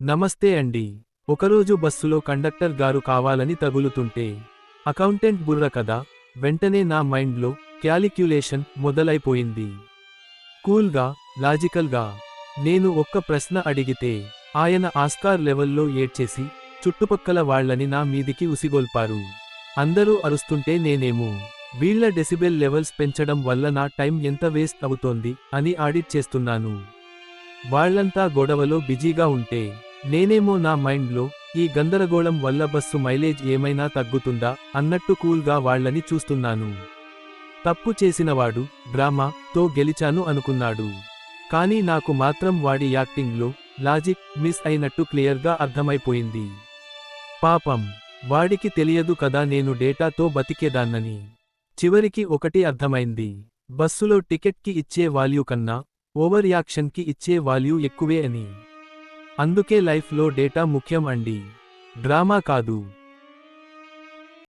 నమస్తే అండి. ఒకరోజు బస్సులో కండక్టర్ గారు కావాలని తగులుతుంటే అకౌంటెంట్ బుర్ర కదా వెంటనే నా మైండ్లో క్యాలిక్యులేషన్ మొదలైపోయింది. కూల్గా లాజికల్గా నేను ఒక్క ప్రశ్న అడిగితే ఆయన ఆస్కార్ లెవెల్లో ఏడ్చేసి చుట్టుపక్కల వాళ్ళని నా మీదికి ఉసిగొల్పారు. అందరూ అరుస్తుంటే నేనేమో వీళ్ళ డెసిబెల్ లెవెల్స్ పెంచడం వల్ల నా టైం ఎంత వేస్ట్ అవుతోంది అని ఆడిట్ చేస్తున్నాను. వాళ్ళంతా గొడవలో బిజీగా ఉంటే నేనేమో నా మైండ్లో ఈ గందరగోళం వల్ల బస్సు మైలేజ్ ఏమైనా తగ్గుతుందా అన్నట్టు కూల్గా వాళ్ళని చూస్తున్నాను. తప్పు చేసినవాడు డ్రామా తో గెలిచాను అనుకున్నాడు. కానీ నాకు మాత్రం వాడి యాక్టింగ్లో లాజిక్ మిస్ అయినట్టు క్లియర్గా అర్థమైపోయింది. పాపం వాడికి తెలియదు కదా నేను డేటాతో బతికేదాన్నని. చివరికి ఒకటి అర్థమైంది. బస్సులో టికెట్కి ఇచ్చే వాల్యూ కన్నా ఓవర్ యాక్షన్కి ఇచ్చే వాల్యూ ఎక్కువే అని. అందుకే లైఫ్లో డేటా ముఖ్యం అండి. డ్రామా కాదు.